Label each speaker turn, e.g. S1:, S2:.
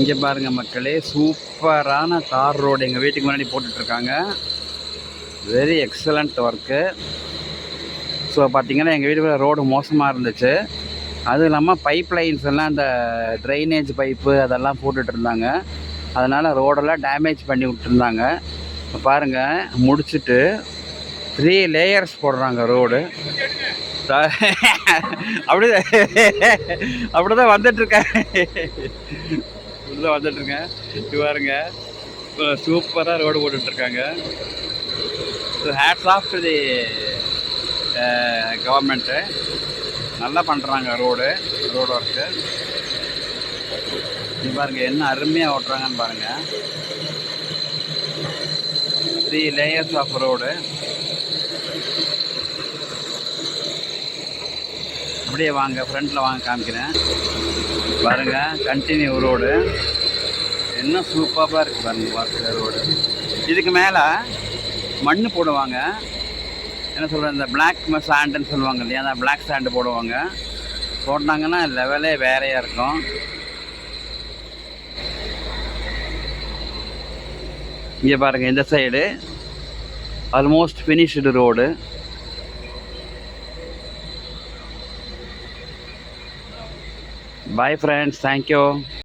S1: இங்கே பாருங்கள் மக்களே சூப்பரான தார் ரோடு எங்கள் வீட்டுக்கு முன்னாடி போட்டுட்ருக்காங்க. வெரி எக்ஸலண்ட் ஒர்க்கு ஸோ பார்த்தீங்கன்னா எங்கள் வீட்டுக்குள்ள ரோடு மோசமாக இருந்துச்சு. அதுவும் இல்லாமல் பைப் லைன்ஸ் எல்லாம் இந்த ட்ரைனேஜ் பைப்பு அதெல்லாம் போட்டுட்ருந்தாங்க. அதனால் ரோடெல்லாம் டேமேஜ் பண்ணி விட்டுருந்தாங்க. பாருங்கள் முடிச்சுட்டு த்ரீ லேயர்ஸ் போடுறாங்க ரோடு அப்படி அப்படிதான் வந்துட்டுருக்கேன் இப்படிதான் வந்துட்டுருக்கேன். இது இப்போ சூப்பராக ரோடு போட்டுட்ருக்காங்க. So hats off to the government நல்லா பண்ணுறாங்க ரோடு ரோடு ஒர்க்கு இது பாருங்க என்ன அருமையாக ஓட்டுறாங்கன்னு பாருங்கள் த்ரீ லேயர்ஸ் ஆஃப் ரோடு அப்படியே வாங்க ஃப்ரண்ட்டில் வாங்க காமிக்கிறேன். பாருங்கள் கண்டினியூ ரோடு என்ன சூப்பராக இருக்குது பாருங்கள் பார்க்குற ரோடு இதுக்கு மேலே மண் போடுவாங்க. என்ன சொல்கிறது இந்த பிளாக் சாண்டுன்னு சொல்லுவாங்க இல்லையா அந்த பிளாக் சாண்டு போடுவாங்க. போட்டாங்கன்னா லெவலே வேறையாக இருக்கும். இங்கே பாருங்கள் இந்த side almost finished road Bye friends. Thank you.